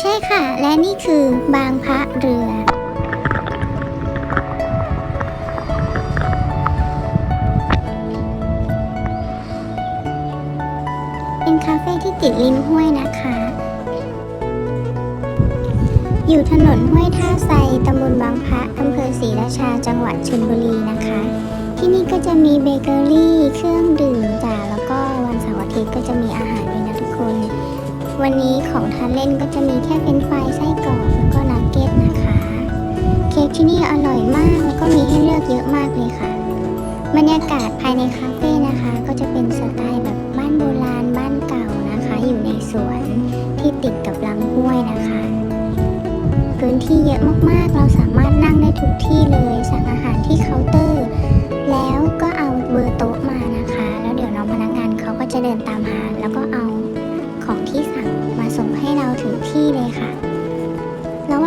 ใช่ค่ะ และนี่คือบางพระเรือ เป็นคาเฟ่ที่ติดริมห้วยนะคะ อยู่ถนนห้วยท่าไซตำบลบางพระอำเภอศรีราชาจังหวัดชลบุรีนะคะ ที่นี่ก็จะมีเบเกอรี่เครื่อง วันนี้ของทานเล่นก็จะมีแค่เป็นช์ฟไส้กรอกแล้วก็นักเก็ตนะคะ เค้กที่นี่อร่อยมาก แล้วก็มีให้เลือกเยอะมากเลยค่ะ บรรยากาศภายในคาเฟ่นะคะ ก็จะเป็นสไตล์แบบบ้านโบราณบ้านเก่านะคะ อยู่ในสวนที่ติดกับลำห้วยนะคะ พื้นที่เยอะมากๆ เราสามารถนั่งได้ทุกที่เลยสั่งอาหารที่เคาน์เตอร์ แล้วก็เอาเบอร์โต๊ะมานะคะ แล้วเดี๋ยวน้องพนักงานเขาก็จะเดินตามหา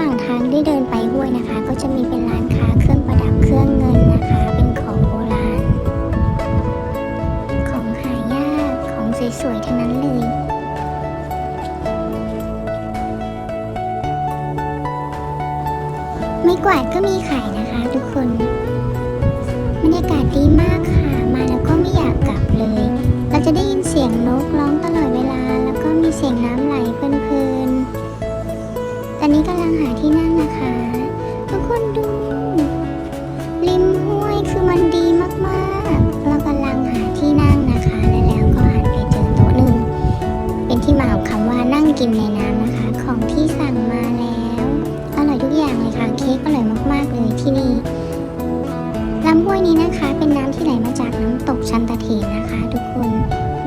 หว่างทางที่เดินไปห้วยนะคะ ก็จะมีเป็นร้านค้าเครื่องประดับเครื่องเงินนะคะ เป็นของโบราณ ของหายากของสวยๆทั้งนั้นเลยไม่กวาดก็มีขายนะคะทุกคนบรรยากาศดีมากค่ะ มาแล้วก็ไม่อยากกลับเลย เราจะได้ยินเสียงนกร้องตลอดเวลา แล้วก็มีเสียงน้ำ ตอนนี้กำลังหาที่นั่งนะคะ ทุกคนดู ริมห้วยคือมันดีมากๆ เรากำลังหาที่นั่งนะคะ และแล้วก็หันไปเจอโต๊ะหนึ่ง เป็นที่มาของคำว่านั่งกินในน้ำนะคะ ของที่สั่งมาแล้ว อร่อยทุกอย่างเลยค่ะ เค้กอร่อยมากๆเลยที่นี่ลำห้วยนี้นะคะ เป็นน้ำที่ไหลมาจากน้ำตกชันตะเถนนะคะ ทุกคน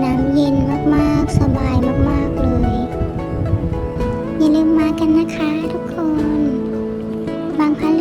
น้ำเย็นมากๆ สบายมากๆ กันนะคะทุกคน บางภาร